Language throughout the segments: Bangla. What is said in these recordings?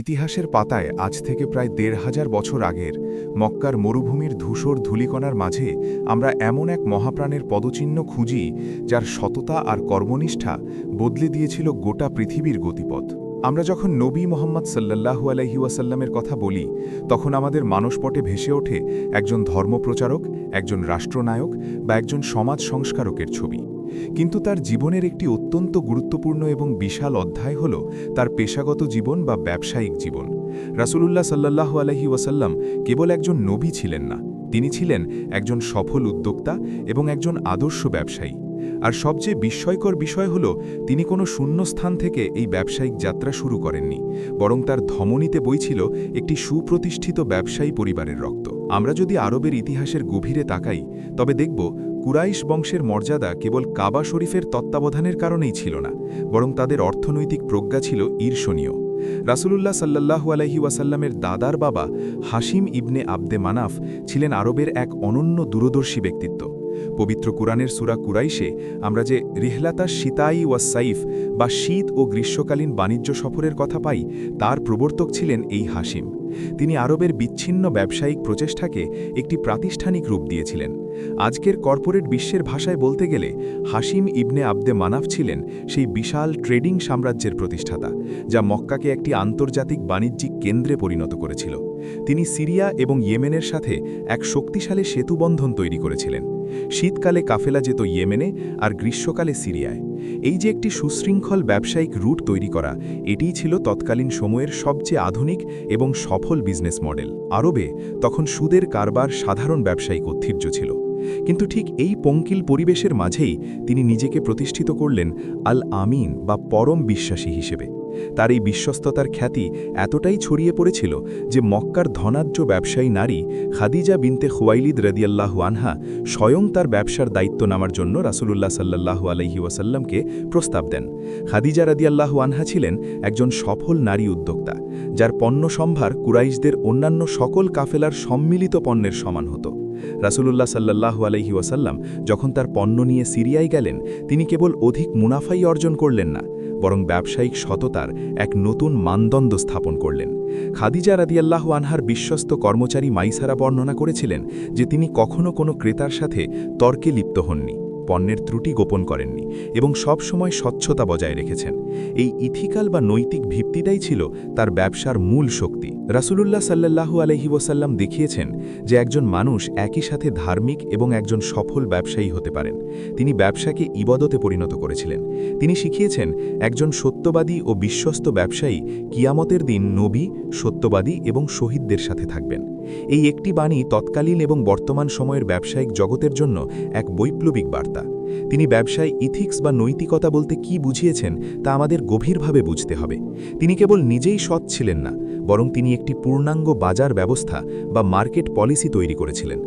ইতিহাসের পাতায় আজ থেকে প্রায় দেড় হাজার বছর আগের মক্কার মরুভূমির ধূসর ধূলিকণার মাঝে আমরা এমন এক মহাপ্রাণের পদচিহ্ন খুঁজি, যার সততা আর কর্মনিষ্ঠা বদলে দিয়েছিল গোটা পৃথিবীর গতিপথ। আমরা যখন নবী মোহাম্মদ সাল্লাল্লাহু আলহি ওয়াসাল্লামের কথা বলি, তখন আমাদের মানসপটে ভেসে ওঠে একজন ধর্মপ্রচারক, একজন রাষ্ট্রনায়ক বা একজন সমাজ সংস্কারকের ছবি। কিন্তু তার জীবনের একটি অত্যন্ত গুরুত্বপূর্ণ এবং বিশাল অধ্যায় হল তার পেশাগত জীবন বা ব্যবসায়িক জীবন। রাসূলুল্লাহ সাল্লাহ আলহি ওয়াসাল্লাম কেবল একজন নবী ছিলেন না, তিনি ছিলেন একজন সফল উদ্যোক্তা এবং একজন আদর্শ ব্যবসায়ী। আর সবচেয়ে বিস্ময়কর বিষয় হল, তিনি কোনো শূন্যস্থান থেকে এই ব্যবসায়িক যাত্রা শুরু করেননি, বরং তার ধমনীতে বইছিল একটি সুপ্রতিষ্ঠিত ব্যবসায়ী পরিবারের রক্ত। আমরা যদি আরবের ইতিহাসের গভীরে তাকাই, তবে দেখব কুরাইশ বংশের মর্যাদা কেবল কাবা শরীফের তত্ত্বাবধানের কারণেই ছিল না, বরং তাদের অর্থনৈতিক প্রজ্ঞা ছিল ঈর্ষণীয়। রাসূলুল্লাহ সাল্লাহু আলহি ওয়াসাল্লামের দাদার বাবা হাসিম ইবনে আবদে মানাফ ছিলেন আরবের এক অনন্য দূরদর্শী ব্যক্তিত্ব। পবিত্র কোরআনের সুরা কুরাইশে আমরা যে রিহলাতা শীতাই ওয়া সাইফ বা শীত ও গ্রীষ্মকালীন বাণিজ্য সফরের কথা পাই, তার প্রবর্তক ছিলেন এই হাসিম তিনি আরবের বিচ্ছিন্ন ব্যবসায়িক প্রচেষ্টাকে একটি প্রাতিষ্ঠানিক রূপ দিয়েছিলেন। আজকের কর্পোরেট বিশ্বের ভাষায় বলতে গেলে হাসিম ইবনে আবদে মানাফ ছিলেন সেই বিশাল ট্রেডিং সাম্রাজ্যের প্রতিষ্ঠাতা, যা মক্কাকে একটি আন্তর্জাতিক বাণিজ্যিক কেন্দ্রে পরিণত করেছিল। তিনি সিরিয়া এবং ইয়েমেনের সাথে এক শক্তিশালী সেতুবন্ধন তৈরি করেছিলেন। শীতকালে কাফেলা যেত ইয়েমেনে আর গ্রীষ্মকালে সিরিয়ায়। এই যে একটি সুশৃঙ্খল ব্যবসায়িক রুট তৈরি করা, এটিই ছিল তৎকালীন সময়ের সবচেয়ে আধুনিক এবং সফল বিজনেস মডেল। আরবে তখন সুদের কারবার সাধারণ ব্যবসায়িক ঐতিহ্য ছিল। কিন্তু ঠিক এই পঙ্কিল পরিবেশের মাঝেই তিনি নিজেকে প্রতিষ্ঠিত করলেন আল আমিন বা পরম বিশ্বাসী হিসেবে। তার এই বিশ্বস্ততার খ্যাতি এতটাই ছড়িয়ে পড়েছিল যে মক্কার ধনাঢ্য ব্যবসায়ী নারী খাদিজা বিনতে খুয়াইলিদ রদিয়াল্লাহু আনহা স্বয়ং তার ব্যবসার দায়িত্ব নামার জন্য রাসুলুল্লাহ সাল্লাহু আলহি ওয়াসাল্লামকে প্রস্তাব দেন। খাদিজা রদিয়াল্লাহু আনহা ছিলেন একজন সফল নারী উদ্যোক্তা, যার পণ্য সম্ভার কুরাইশদের অন্যান্য সকল কাফেলার সম্মিলিত পণ্যের সমান হতো। রাসুলুল্লাহ সাল্লাহু আলহি ওয়াসাল্লাম যখন তার পণ্য নিয়ে সিরিয়ায় গেলেন, তিনি কেবল অধিক মুনাফাই অর্জন করলেন না, বরং ব্যবসায়িক সততার এক নতুন মানদণ্ড স্থাপন করলেন। খাদিজা রাদিয়াল্লাহ আনহার বিশ্বস্ত কর্মচারী মাইসারা বর্ণনা করেছিলেন যে তিনি কখনও কোনো ক্রেতার সাথে তর্কে লিপ্ত হননি, পণ্যের ত্রুটি গোপন করেননি এবং সব সময় স্বচ্ছতা বজায় রেখেছেন। এই ইথিকাল বা নৈতিক ভিত্তিটাই ছিল তার ব্যবসার মূল শক্তি। রাসুলুল্লাহ সাল্লাহু আলহি ওসাল্লাম দেখিয়েছেন যে একজন মানুষ একই সাথে ধার্মিক এবং একজন সফল ব্যবসায়ী হতে পারেন। তিনি ব্যবসাকে ইবদতে পরিণত করেছিলেন। তিনি শিখিয়েছেন, একজন সত্যবাদী ও বিশ্বস্ত ব্যবসায়ী কিয়ামতের দিন নবী, সত্যবাদী এবং শহীদদের সাথে থাকবেন। এই একটি বাণী তৎকালীন এবং বর্তমান সময়ের ব্যবসায়িক জগতের জন্য এক বৈপ্লবিক বার্তা। তিনি ব্যবসায় ইথিক্স বা নৈতিকতা বলতে কি বুঝিয়েছেন তা আমাদের গভীরভাবে বুঝতে হবে। তিনি কেবল নিজেই সৎ ছিলেন না বরং তিনি একটি পূর্ণাঙ্গ বাজার ব্যবস্থা বা মার্কেট পলিসি তৈরি করেছিলেন।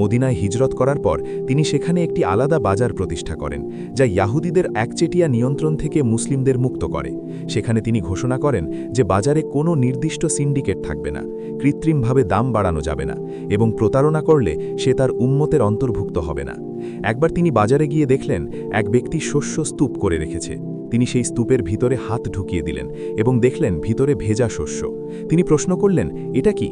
মদিনায় হিজরত করার পর তিনি সেখানে একটি আলাদা বাজার প্রতিষ্ঠা করেন, যা ইয়াহুদিদের একচেটিয়া নিয়ন্ত্রণ থেকে মুসলিমদের মুক্ত করে। সেখানে তিনি ঘোষণা করেন যে বাজারে কোনো নির্দিষ্ট সিন্ডিকেট থাকবে না, কৃত্রিমভাবে দাম বাড়ানো যাবে না এবং প্রতারণা করলে সে তার উম্মতের অন্তর্ভুক্ত হবে না। একবার তিনি বাজারে গিয়ে দেখলেন, এক ব্যক্তি শস্য স্তূপ করে রেখেছে। তিনি সেই স্তূপের ভিতরে হাত ঢুকিয়ে দিলেন এবং দেখলেন ভিতরে ভেজা শস্য। তিনি প্রশ্ন করলেন, এটা কি?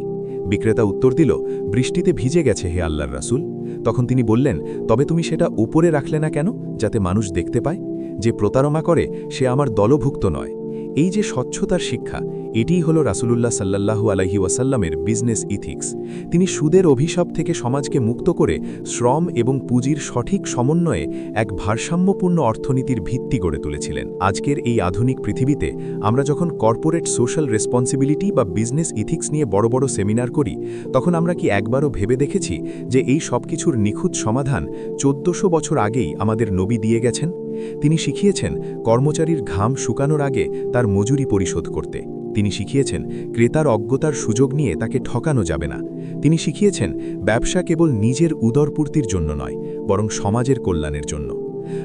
বিক্রেতা উত্তর দিল, বৃষ্টিতে ভিজে গেছে হে আল্লাহর রাসুল। তখন তিনি বললেন, তবে তুমি সেটা উপরে রাখলে না কেন, যাতে মানুষ দেখতে পায়? যে প্রতারণা করে, সে আমার দলভুক্ত নয়। এই যে স্বচ্ছতার শিক্ষা, এটিই হল রাসুলুল্লাহ সাল্লাহু আলহি ওয়াসাল্লামের বিজনেস ইথিক্স তিনি সুদের অভিশাপ থেকে সমাজকে মুক্ত করে শ্রম এবং পুঁজির সঠিক সমন্বয়ে এক ভারসাম্যপূর্ণ অর্থনীতির ভিত্তি গড়ে তুলেছিলেন। আজকের এই আধুনিক পৃথিবীতে আমরা যখন কর্পোরেট সোশ্যাল রেসপন্সিবিলিটি বা বিজনেস ইথিক্স নিয়ে বড় বড় সেমিনার করি, তখন আমরা কি একবারও ভেবে দেখেছি যে এই সব কিছুর নিখুঁত সমাধান চোদ্দশো বছর আগেই আমাদের নবী দিয়ে গেছেন? তিনি শিখিয়েছেন কর্মচারীর ঘাম শুকানোর আগে তার মজুরি পরিশোধ করতে। তিনি শিখিয়েছেন ক্রেতার অজ্ঞতার সুযোগ নিয়ে তাকে ঠকানো যাবে না। তিনি শিখিয়েছেন ব্যবসা কেবল নিজের উদরপূর্তির জন্য নয়, বরং সমাজের কল্যাণের জন্য।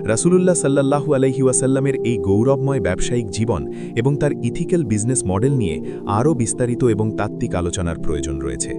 রাসূলুল্লাহ সাল্লাল্লাহু আলাইহি ওয়াসাল্লামের এই গৌরবময় ব্যবসায়িক জীবন এবং তার ইথিক্যাল বিজনেস মডেল নিয়ে আরও বিস্তারিত এবং তাত্ত্বিক আলোচনার প্রয়োজন রয়েছে।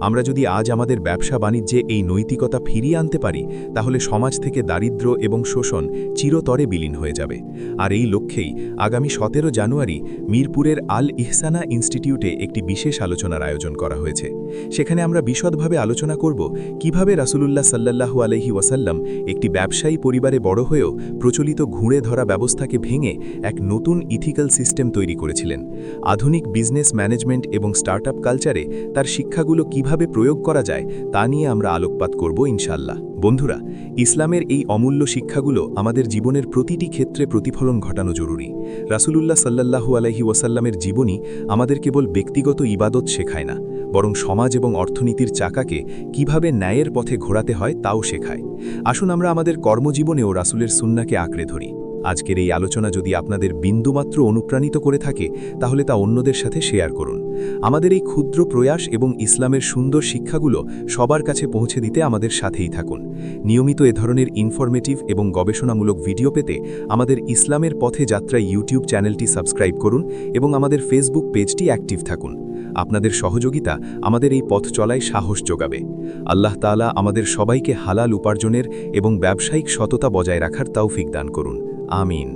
আমরা যদি আজ আমাদের ব্যবসা বাণিজ্যে এই নৈতিকতা ফিরিয়ে আনতে পারি, তাহলে সমাজ থেকে দারিদ্র্য এবং শোষণ চিরতরে বিলীন হয়ে যাবে। আর এই লক্ষ্যেই আগামী সতেরো জানুয়ারি মিরপুরের আল ইহসানা ইনস্টিটিউটে একটি বিশেষ আলোচনার আয়োজন করা হয়েছে। সেখানে আমরা বিশদভাবে আলোচনা করব কীভাবে রাসূলুল্লাহ সাল্লাল্লাহু আলহি ওয়াসাল্লাম একটি ব্যবসায়ী পরিবারে বড় হয়েও প্রচলিত ঘুরে ধরা ব্যবস্থাকে ভেঙে এক নতুন ইথিক্যাল সিস্টেম তৈরি করেছিলেন। আধুনিক বিজনেস ম্যানেজমেন্ট এবং স্টার্টআপ কালচারে তার শিক্ষাগুলো কীভাবে প্রয়োগ করা যায় তা নিয়ে আমরা আলোকপাত করব ইনশাল্লাহ বন্ধুরা, ইসলামের এই অমূল্য শিক্ষাগুলো আমাদের জীবনের প্রতিটি ক্ষেত্রে প্রতিফলন ঘটানো জরুরি। রাসূলুল্লাহ সাল্লাল্লাহু আলহি ওয়াসাল্লামের জীবনী আমাদের কেবল ব্যক্তিগত ইবাদত শেখায় না, বরং সমাজ এবং অর্থনীতির চাকাকে কীভাবে ন্যায়ের পথে ঘোরাতে হয় তাও শেখায়। আসুন আমরা আমাদের কর্মজীবনেও রাসূলের সুন্নাকে আঁকড়ে ধরি। আজকের এই আলোচনা যদি আপনাদের বিন্দুমাত্র অনুপ্রাণিত করে থাকে, তাহলে তা অন্যদের সাথে শেয়ার করুন। আমাদের এই ক্ষুদ্র প্রয়াস এবং ইসলামের সুন্দর শিক্ষাগুলো সবার কাছে পৌঁছে দিতে আমাদের সাথেই থাকুন। নিয়মিত এ ধরনের ইনফরমেটিভ এবং গবেষণামূলক ভিডিও পেতে আমাদের ইসলামের পথে যাত্রা ইউটিউব চ্যানেলটি সাবস্ক্রাইব করুন এবং আমাদের ফেসবুক পেজটি অ্যাক্টিভ থাকুন। আপনাদের সহযোগিতা আমাদের এই পথ চলায় সাহস যোগাবে। আল্লাহ তাআলা আমাদের সবাইকে হালাল উপার্জনের এবং ব্যবসায়িক সততা বজায় রাখার তৌফিক দান করুন। আমিন